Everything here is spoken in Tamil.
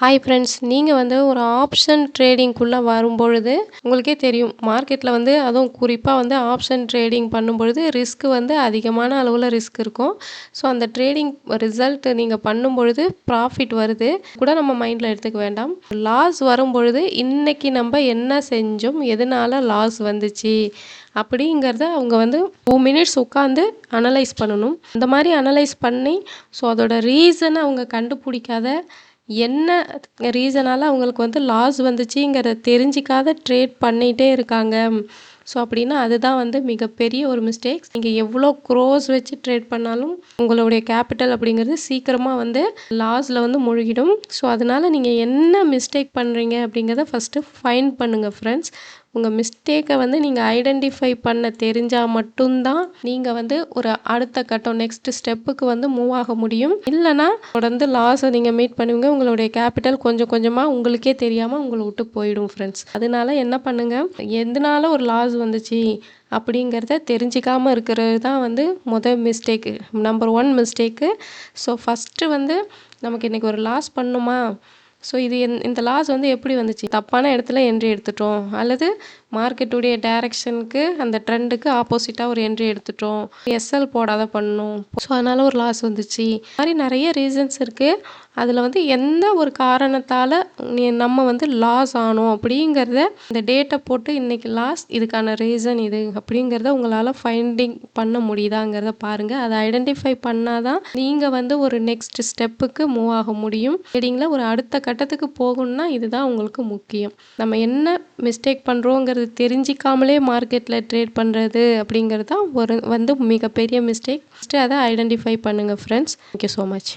ஹாய் ஃப்ரெண்ட்ஸ் நீங்கள் வந்து ஒரு ஆப்ஷன் ட்ரேடிங்குள்ளே வரும்பொழுது உங்களுக்கே தெரியும் மார்க்கெட்டில் வந்து அதுவும் குறிப்பாக வந்து ஆப்ஷன் ட்ரேடிங் பண்ணும்பொழுது ரிஸ்க் வந்து அதிகமான அளவில் ரிஸ்க் இருக்கும். ஸோ அந்த ட்ரேடிங் ரிசல்ட் நீங்கள் பண்ணும்பொழுது ப்ராஃபிட் வருது. கூட நம்ம மைண்டில் எடுத்துக்க வேண்டாம். லாஸ் வரும்பொழுது இன்றைக்கி நம்ம என்ன செஞ்சோம் எதனால் லாஸ் வந்துச்சு அப்படிங்கிறத அவங்க வந்து டூ மினிட்ஸ் உட்காந்து அனலைஸ் பண்ணணும். இந்த மாதிரி அனலைஸ் பண்ணி ஸோ அதோட ரீசனை அவங்க கண்டுபிடிக்காத என்ன ரீசனால் அவங்களுக்கு வந்து லாஸ் வந்துச்சுங்கிறத தெரிஞ்சிக்காத ட்ரேட் பண்ணிகிட்டே இருக்காங்க. ஸோ அப்படின்னா அதுதான் வந்து மிகப்பெரிய ஒரு மிஸ்டேக்ஸ் நீங்கள் எவ்வளோ க்ரோஸ் வச்சு ட்ரேட் பண்ணாலும் உங்களுடைய கேபிட்டல் அப்படிங்கிறது சீக்கிரமாக வந்து லாஸில் வந்து முழுகிடும். ஸோ அதனால் நீங்கள் என்ன மிஸ்டேக் பண்ணுறீங்க அப்படிங்கிறத ஃபஸ்ட்டு ஃபைன் பண்ணுங்கள் ஃப்ரெண்ட்ஸ் உங்கள் மிஸ்டேக்கை வந்து நீங்கள் ஐடென்டிஃபை பண்ண தெரிஞ்சால் மட்டும்தான் நீங்கள் வந்து ஒரு அடுத்த கட்டம் நெக்ஸ்ட் ஸ்டெப்புக்கு வந்து மூவ் ஆக முடியும். இல்லைனா தொடர்ந்து லாஸை நீங்கள் மீட் பண்ணுவீங்க. உங்களுடைய கேபிட்டல் கொஞ்சம் கொஞ்சமாக உங்களுக்கே தெரியாமல் உங்களை விட்டு போயிடும் ஃப்ரெண்ட்ஸ் அதனால என்ன பண்ணுங்கள் எதனால ஒரு லாஸ் வந்துச்சு அப்படிங்கிறத தெரிஞ்சிக்காமல் இருக்கிறது தான் வந்து முதல் mistake number one mistake so first வந்து நமக்கு இன்றைக்கி ஒரு லாஸ் பண்ணுமா? ஸோ இது இந்த லாஸ் வந்து எப்படி வந்துச்சு? தப்பான இடத்துல என்ட்ரி எடுத்துட்டோம். அல்லது மார்க்கெட்டுடைய டைரக்ஷனுக்கு அந்த ட்ரெண்டுக்கு ஆப்போசிட்டாக ஒரு என்ட்ரி எடுத்துட்டோம். எஸ்எல் போடாத பண்ணும். ஸோ அதனால் ஒரு லாஸ் வந்துச்சு. மாதிரி நிறைய ரீசன்ஸ் இருக்குது அதில் வந்து எந்த ஒரு காரணத்தால் நீ நம்ம வந்து லாஸ் ஆனோம் அப்படிங்கிறத இந்த டேட்டை போட்டு இன்றைக்கி லாஸ் இதுக்கான ரீசன் இது அப்படிங்கிறத உங்களால் ஃபைண்டிங் பண்ண முடியுதாங்கிறத பாருங்கள் அதை ஐடென்டிஃபை பண்ணால் தான் நீங்கள் வந்து ஒரு நெக்ஸ்ட் ஸ்டெப்புக்கு மூவ் ஆக முடியும். ட்ரேடிங்கில் ஒரு அடுத்த கட்டத்துக்கு போகணும்னா இதுதான் உங்களுக்கு முக்கியம். நம்ம என்ன மிஸ்டேக் பண்ணுறோங்கிறது தெரிஞ்சிக்காமலே மார்க்கெட்டில் ட்ரேட் பண்ணுறது அப்படிங்கிறது தான் ஒரு வந்து மிகப்பெரிய மிஸ்டேக் ஃபஸ்ட்டு அதை ஐடென்டிஃபை பண்ணுங்கள் friends thank you so much